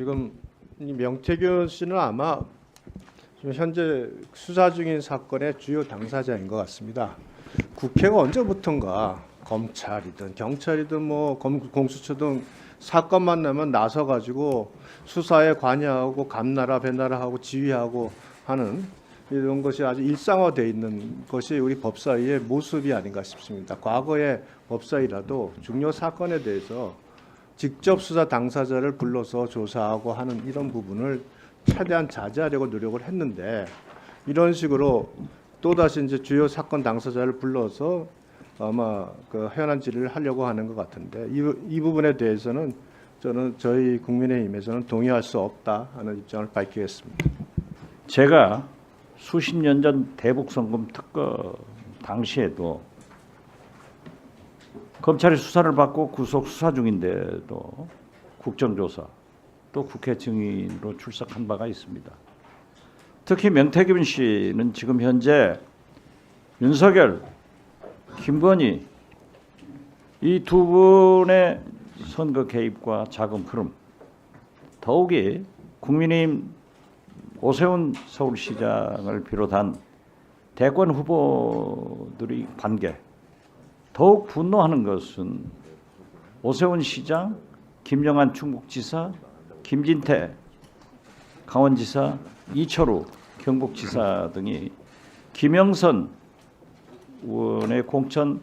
지금 이 명태균 씨는 아마 지금 현재 수사 중인 사건의 주요 당사자인 것 같습니다. 국회가 언제부턴가 검찰이든 경찰이든 뭐 검- 공수처 등 사건만 나면 나서 가지고 수사에 관여하고 감나라 배나라하고 지휘하고 하는 이런 것이 아주 일상화돼 있는 것이 우리 법사위의 모습이 아닌가 싶습니다. 과거의 법사위라도 중요 사건에 대해서 직접 수사 당사자를 불러서 조사하고 하는 이런 부분을 최대한 자제하려고 노력을 했는데 이런 식으로 또 다시 이제 주요 사건 당사자를 불러서 아마 그 현안 질의를 하려고 하는 것 같은데 이, 부- 이 부분에 대해서는 저는 저희 국민의힘에서는 동의할 수 없다 하는 입장을 밝히겠습니다. 제가 수십 년 전 대북 송금 특검 당시에도 검찰이 수사를 받고 구속 수사 중인데도 국정조사 또 국회 증인으로 출석한 바가 있습니다. 특히 명태균 씨는 지금 현재 윤석열, 김건희 이 두 분의 선거 개입과 자금 흐름 더욱이 국민의힘 오세훈 서울시장을 비롯한 대권 후보들의 관계 더욱 분노하는 것은 오세훈 시장, 김영한 충북지사, 김진태 강원지사, 이철우 경북지사 등이 김영선 의원의 공천을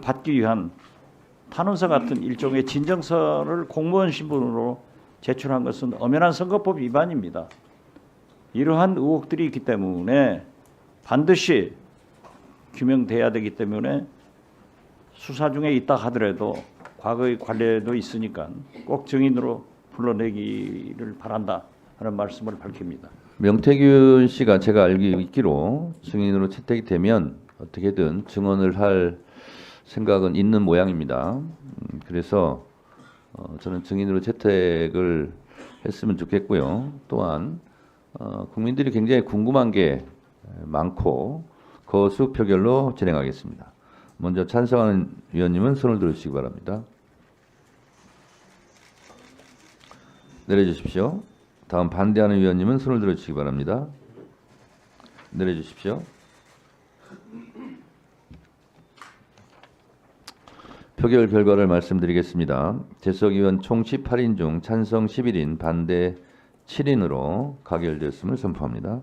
받기 위한 탄원서 같은 일종의 진정서를 공무원 신분으로 제출한 것은 엄연한 선거법 위반입니다. 이러한 의혹들이 있기 때문에 반드시 규명돼야 되기 때문에 수사 중에 있다 하더라도 과거의 관례도 있으니까 꼭 증인으로 불러내기를 바란다 하는 말씀을 밝힙니다. 명태균 씨가 제가 알기 있기로 증인으로 채택이 되면 어떻게든 증언을 할 생각은 있는 모양입니다. 음, 그래서 어, 저는 증인으로 채택을 했으면 좋겠고요. 또한 어, 국민들이 굉장히 궁금한 게 많고 거수 표결로 진행하겠습니다. 먼저 찬성하는 위원님은 손을 들어주시기 바랍니다. 내려주십시오. 다음 반대하는 위원님은 손을 들어주시기 바랍니다. 내려주십시오. 표결 결과를 말씀드리겠습니다. 재석 의원 총 18인 중 찬성 11인, 반대 7인으로 가결되었음을 선포합니다.